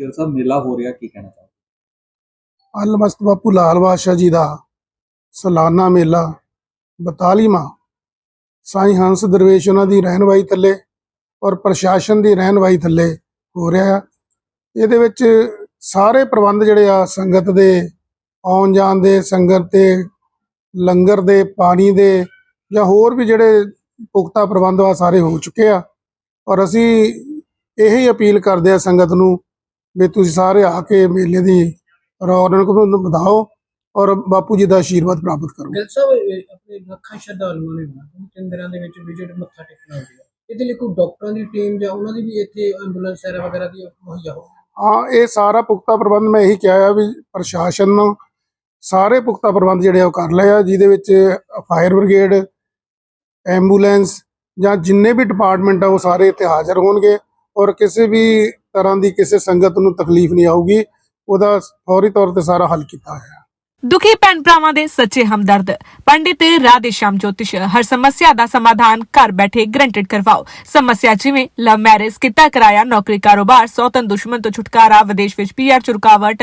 ਗਿਲ ਸਾਹਿਬ, ਮੇਲਾ ਹੋ ਰਿਹਾ, ਕੀ ਕਹਿਣਾ ਚਾਹੋਗੇ? ਅਲਮਸਤ ਬਾਪੂ ਲਾਲ ਬਾਦਸ਼ਾਹ ਜੀ ਦਾ ਸਾਲਾਨਾ ਮੇਲਾ 42ਵਾਂ ਸਾਈਂ ਹੰਸ ਦਰਵੇਸ਼ ਉਹਨਾਂ ਦੀ ਰਹਿਨਵਾਈ ਥੱਲੇ ਔਰ ਪ੍ਰਸ਼ਾਸਨ ਦੀ ਰਹਿਨਵਾਈ ਥੱਲੇ ਹੋ ਰਿਹਾ ਆ। ਇਹਦੇ ਵਿੱਚ ਸਾਰੇ ਪ੍ਰਬੰਧ ਜਿਹੜੇ ਆ, ਸੰਗਤ ਦੇ, ਆਉਣ ਜਾਣ ਦੇ, ਸੰਗਤ ਦੇ, ਲੰਗਰ ਦੇ, ਪਾਣੀ ਦੇ ਜਾਂ ਹੋਰ ਵੀ ਜਿਹੜੇ ਪੁਖਤਾ ਪ੍ਰਬੰਧ ਆ, ਸਾਰੇ ਹੋ ਚੁੱਕੇ ਆ। ਔਰ ਅਸੀਂ ਇਹੀ ਅਪੀਲ ਕਰਦੇ ਆ ਸੰਗਤ ਨੂੰ ਵੀ ਤੁਸੀਂ ਸਾਰੇ ਆ ਕੇ ਮੇਲੇ ਦੀ ਰੌਣਕ ਨੂੰ ਵਧਾਓ ਔਰ ਬਾਪੂ ਜੀ ਦਾ ਆਸ਼ੀਰਵਾਦ ਪ੍ਰਾਪਤ ਕਰੋ। ਗਿਲ ਸਾਹਿਬ ਇਹ ਆਪਣੇ ਲੱਖਾਂ ਸ਼ਰਧਾਲੂਆਂ ਨੇ ਹੋਣਾ ਤਿੰਨ ਦਿਨਾਂ ਦੇ ਵਿੱਚ ਵਿਜ਼ਿਟ ਮੱਥਾ ਟੇਕਣਾ ਹੁੰਦੀ ਹੈ ਇਹਦੇ ਲਈ ਕੋਈ ਡਾਕਟਰਾਂ ਦੀ ਟੀਮ ਜਾਂ ਉਹਨਾਂ ਦੀ ਵੀ ਇੱਥੇ ਐਂਬੂਲੈਂਸ ਵਗੈਰਾ ਵਗੈਰਾ ਦੀ ਮੁਹੱਈਆ ਹੋ ਹਾਂ ਇਹ ਸਾਰਾ ਪੁਖਤਾ ਪ੍ਰਬੰਧ ਮੈਂ ਇਹੀ ਕਿਹਾ ਆ ਵੀ ਪ੍ਰਸ਼ਾਸਨ ਨੂੰ ਸਾਰੇ ਪੁਖਤਾ ਪ੍ਰਬੰਧ ਜਿਹੜੇ ਉਹ ਕਰ ਲਏ ਆ ਜਿਹਦੇ ਵਿੱਚ ਫਾਇਰ ਬ੍ਰਿਗੇਡ ਐਂਬੂਲੈਂਸ ਜਾਂ ਜਿੰਨੇ ਵੀ ਡਿਪਾਰਟਮੈਂਟ ਆ ਉਹ ਸਾਰੇ ਇੱਥੇ ਹਾਜ਼ਰ ਹੋਣਗੇ ਔਰ ਕਿਸੇ ਵੀ ਤਰ੍ਹਾਂ ਦੀ ਕਿਸੇ ਸੰਗਤ ਨੂੰ ਤਕਲੀਫ ਨਹੀਂ ਆਊਗੀ, ਉਹਦਾ ਫੌਰੀ ਤੌਰ ਤੇ ਸਾਰਾ ਹੱਲ ਕੀਤਾ ਹੋਇਆ ਹੈ। ਦੁਖੀ ਭੈਣ ਭਰਾਵਾਂ ਦੇ ਸੱਚੇ ਹਮਦਰਦ, ਪੰਡਿਤ ਰਾਧੇ ਸ਼ਾਮ ਜੋਤਿਸ਼, ਹਰ ਸਮੱਸਿਆ ਦਾ ਸਮਾਧਾਨ ਘਰ ਬੈਠੇ ਗਰੰਟਡ ਕਰਵਾਓ। ਸਮੱਸਿਆ ਜਿਵੇਂ ਲਵ ਮੈਰਿਜ ਕਿੱਤਾ ਕਰਾਇਆ ਨੌਕਰੀ ਕਾਰੋਬਾਰ ਸੌਤਨ ਦੁਸ਼ਮਣ ਤੋਂ ਛੁਟਕਾਰਾ, ਵਿਦੇਸ਼ ਵਿੱਚ ਪੀਆਰ ਚ ਰੁਕਾਵਟ